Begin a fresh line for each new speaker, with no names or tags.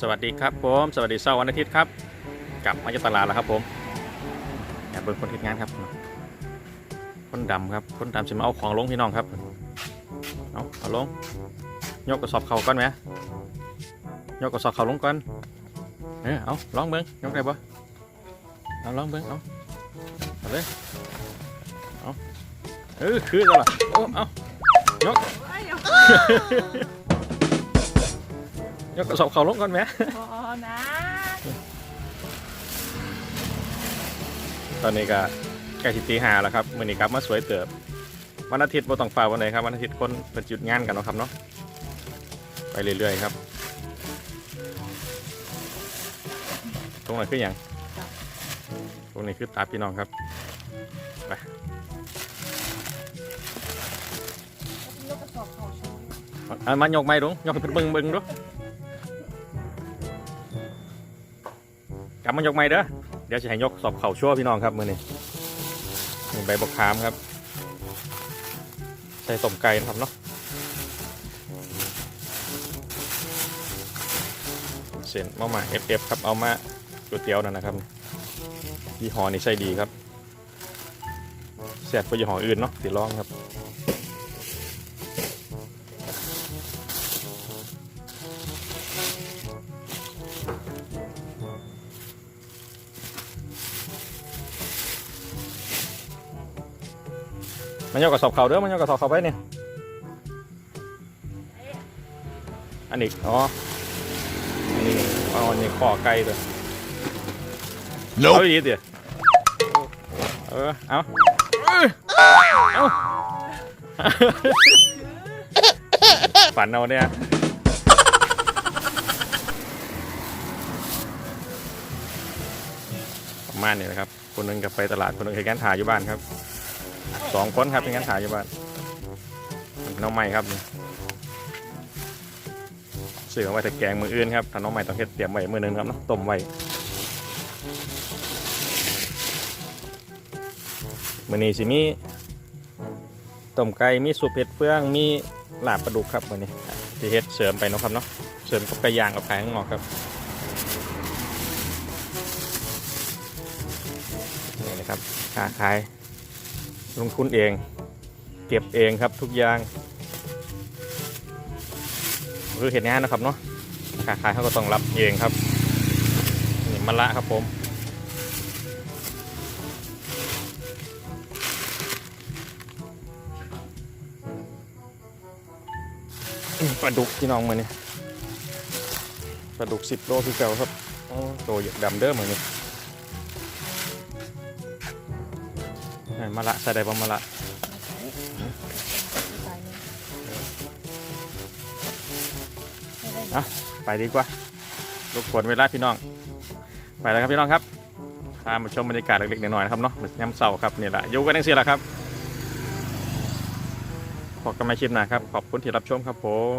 สวัสดีครับผมสวัสดีเสาร์วันอาทิตย์ครับ กลับมาจากตลาดแล้วครับผมแอบเบิ่งคนทิศงานครับ คนดำครับ คนดำจะมาเอาของลงพี่น้องครับเอาเอาลงยกกระสอบเข่าก่อนไหมยกกระสอบเข่าลงก่อนเออเอาลองเบิ่งยกได้ปะเอาลองเบิ่งเอาเอาเลยเอาเออคือแล้วล่ะโอ้เอายก ยกกระสอบเขาลงก่อนไหม
พอนะ
ตอนนี้ก็ใกล้สิตีหาแล้วครับมื้อนี้กลับมาสวยเติบวันอาทิตย์บ่ต้องฝ่าวันไหนครับวันอาทิตย์คนเป็นจุดงานกันเนาะครับเนาะไปเรื่อยๆครับ ตรงไหนคืออย่างตรงนี้คือตาพี่น้องครับไป
ยกกระสอบเขาโย
กไม้ดูยกเพิ่นเบิ่งเบิ่งดู ลับมายกไม้เด้อเดี๋ยวจะให้ยกสอบเข่าชั่วพี่น้องครับมือนี้นี่ใบบกขามครับ ใส่ต้มไก่นะครับเนาะเส้นมาม่า FF ครับเอามาก๋วยเตี๋ยวนั่นนะครับยี่ห้อนี้ใส่ดีครับเสียดกว่ายี่ห้ออื่นเนาะติลองครับ มันยกกระสอบเข่าเด้อมันยกกระสอบเข่าไปเนี่ยอันนี้อ๋ออันนี้อ๋ออันนี้ข้อไก่ตัวเอาดีเดี๋ยวเออเอาเอาฝันเอาเนี่ยประมาณนี้นะครับ คนหนึงกับไปตลาดคนหนึงเคยการถ่ายอยู่บ้านครับ สองคนครับเป็นการถ่ายอยู่บ้านน้องใหม่ครับนี่ซื้อไว้แต่แกงมืออื่นครับถ้าน้องใหม่ต้องเฮ็ดเตรียมไว้มือหนึงครับเนาะต้มไว้มือนี้สิมีต้มไก่มีสุปเห็ดเฟืองมีลาบปลาดุกครับมือนี้ที่เฮ็ดเสริมไปนะครับเนาะเสริมกับไก่ย่างกับไก่ข้างนอกครับนี่นะครับค้าขาย ลงทุนเอง เก็บเองครับทุกอย่างคือเห็นงานนะครับเนาะค้าขายเขาก็ต้องรับเองครับนี่มะละครับผมปลาดุกพี่น้องมาเนี่ยปลาดุกสิบโลคือเก่าครับโอ้โตใหญ่ดำเด้อเหมือนนี้ มะละใส่ได้ปะมะละ
ใส่นี่ไม่ได้
อะไปดีกว่าลูกฝนเวลาพี่น้อง ไปแล้วครับพี่น้องครับพามาชมบรรยากาศเล็กๆน้อยๆนะครับเนาะยามเสาร์ครับนี่แหละอยู่กันทั้งสี่แหละครับพบกันใหม่คลิปหน้าครับ ขอบคุณที่รับชมครับผม